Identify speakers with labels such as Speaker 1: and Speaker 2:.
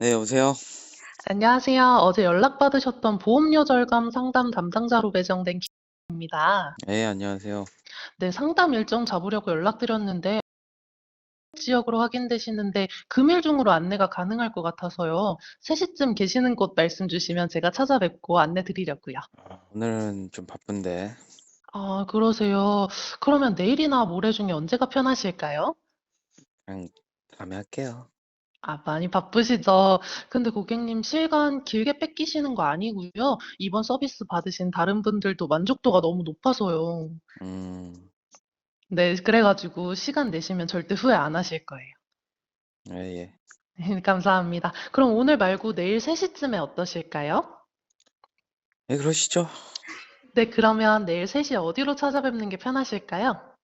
Speaker 1: 네, 여보세요?
Speaker 2: 안녕하세요. 어제 연락받으셨던 보험료 절감 상담 담당자로 배정된 김입니다.
Speaker 1: 네, 안녕하세요.
Speaker 2: 네, 상담 일정 잡으려고 연락드렸는데 지역으로 확인되시는데 금일 중으로 안내가 가능할 것 같아서요. 3시쯤 계시는 곳 말씀 주시면 제가 찾아뵙고 안내 드리려고요.
Speaker 1: 아, 오늘은 좀 바쁜데.
Speaker 2: 아, 그러세요. 그러면 내일이나 모레 중에 언제가 편하실까요?
Speaker 1: 그냥 다음에 할게요.
Speaker 2: 아, 많이 바쁘시죠? 근데 고객님 시간 길게 뺏기시는 거 아니고요. 이번 서비스 받으신 다른 분들도 만족도가 너무 높아서요.
Speaker 1: 음,
Speaker 2: 네, 그래가지고 시간 내시면 절대 후회 안 하실 거예요.
Speaker 1: 예, 예.
Speaker 2: 감사합니다. 그럼 오늘 말고 내일 3시쯤에 어떠실까요?
Speaker 1: 네, 그러시죠.
Speaker 2: 네, 그러면 내일 3시 어디로 찾아뵙는 게 편하실까요?